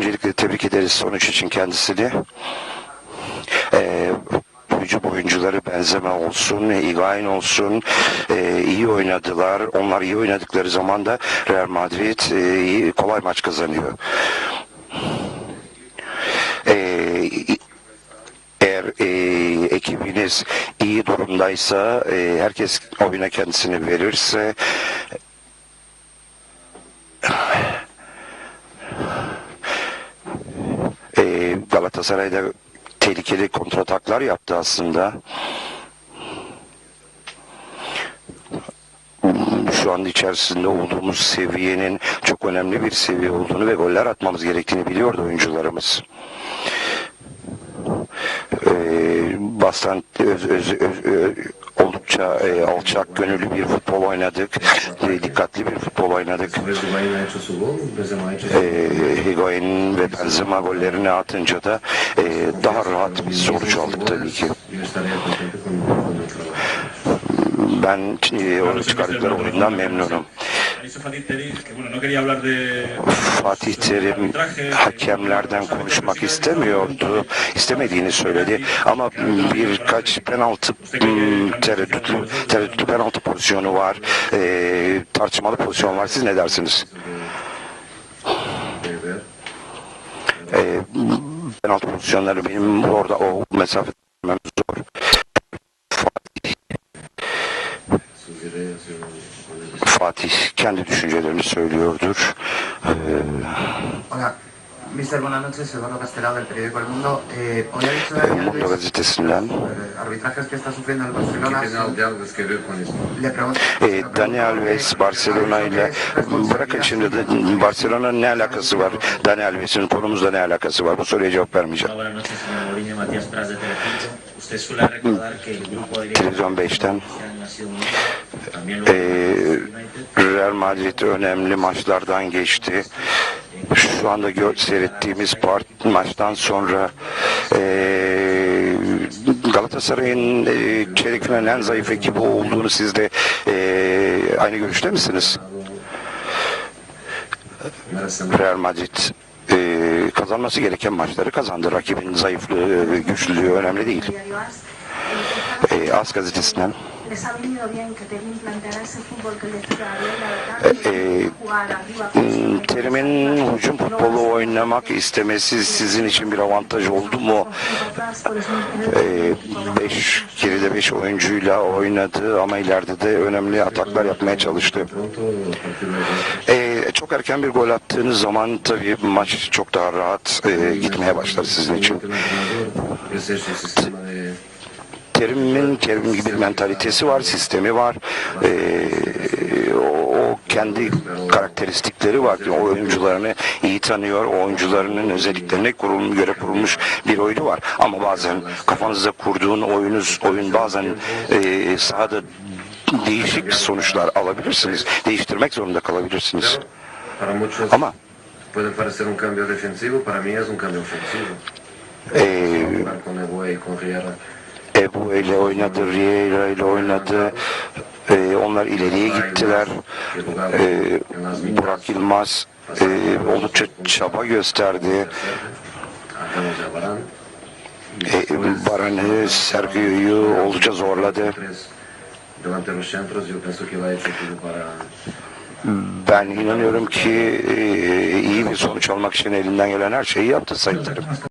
Öncelikle tebrik ederiz sonuç için kendisini. Ee, hücum oyuncuları benzeme olsun, Higuain olsun ee, iyi oynadılar. Onlar iyi oynadıkları zaman da Real Madrid iyi- kolay maç kazanıyor. Ee, eğer ee, ekibiniz iyi durumdaysa, ee, herkes oyuna kendisini verirse ee, Galatasaray'da tehlikeli kontrataklar yaptı aslında. Şu anda içerisinde olduğumuz seviyenin çok önemli bir seviye olduğunu ve goller atmamız gerektiğini biliyordu oyuncularımız. Ee, bastan öz, öz, öz- ö- oldukça e, alçak gönüllü bir futbol oynadık. E, dikkatli bir futbol oynadık. E, Higuain ve Benzema gollerini atınca da e, daha rahat bir sonuç aldık tabii ki. Ben e, çıkardıkları oyundan memnunum. Fatih Terim hakemlerden konuşmak istemiyordu, istemediğini söyledi. Ama birkaç penaltı hmm, tereddütlü, tereddütlü penaltı pozisyonu var, e, tartışmalı pozisyon var. Siz ne dersiniz? E, penaltı pozisyonları benim orada o mesafe zor. Fatih kendi düşüncelerini söylüyordur. Ee, Hola, Mister, buenas noches. Eduardo Castelao del periódico El Mundo. Eh, hoy ha dicho Dani Mundo Alves, gazetesinden eh, arbitrajes que está sufriendo el ¿Qué Barcelona. e, Alves ile bırakın şimdi de Barcelona'nın ne alakası var? Dani Alves'in konumuzla ne alakası var? Bu soruya cevap vermeyeceğim. Televizyon 5'ten United. Real Madrid önemli maçlardan geçti. Şu anda gör, seyrettiğimiz part, maçtan sonra ee, Galatasaray'ın ee, çeyrek finalin en zayıf ekibi olduğunu siz de ee, aynı görüşte misiniz? Real Madrid ee, kazanması gereken maçları kazandı. Rakibin zayıflığı, güçlülüğü önemli değil. Ee, As gazetesinden Les ha venido bien que Terim planteara ese fútbol que le tira a Ariel, la verdad, Eh, con Terim'in hücum futbolu oynamak istemesi sizin için bir avantaj oldu mu? Ee, beş, geride 5 oyuncuyla oynadı ama ileride de önemli ataklar yapmaya çalıştı. Ee, çok erken bir gol attığınız zaman tabii maç çok daha rahat e, gitmeye başlar sizin için. Terim'in Terim gibi bir mentalitesi var, sistemi var. Ee, o, o kendi karakteristikleri var. O oyuncularını iyi tanıyor. O oyuncularının özelliklerine kurulmuş, göre kurulmuş bir oyunu var. Ama bazen kafanızda kurduğun oyunuz, oyun bazen e, sahada değişik sonuçlar alabilirsiniz. Değiştirmek zorunda kalabilirsiniz. Ama puede parecer un cambio defensivo, para mí es un cambio ofensivo. e, con con Riera. Ebu ile oynadı, Riera ile oynadı. Ee, onlar ileriye gittiler. Ee, Burak Yılmaz e, oldukça çaba gösterdi. Hacemos a Varane. E, Baran'ı, Sergio'yu oldukça zorladı. Ben inanıyorum ki e, iyi bir sonuç almak için elinden gelen her şeyi yaptı Sayın Terim.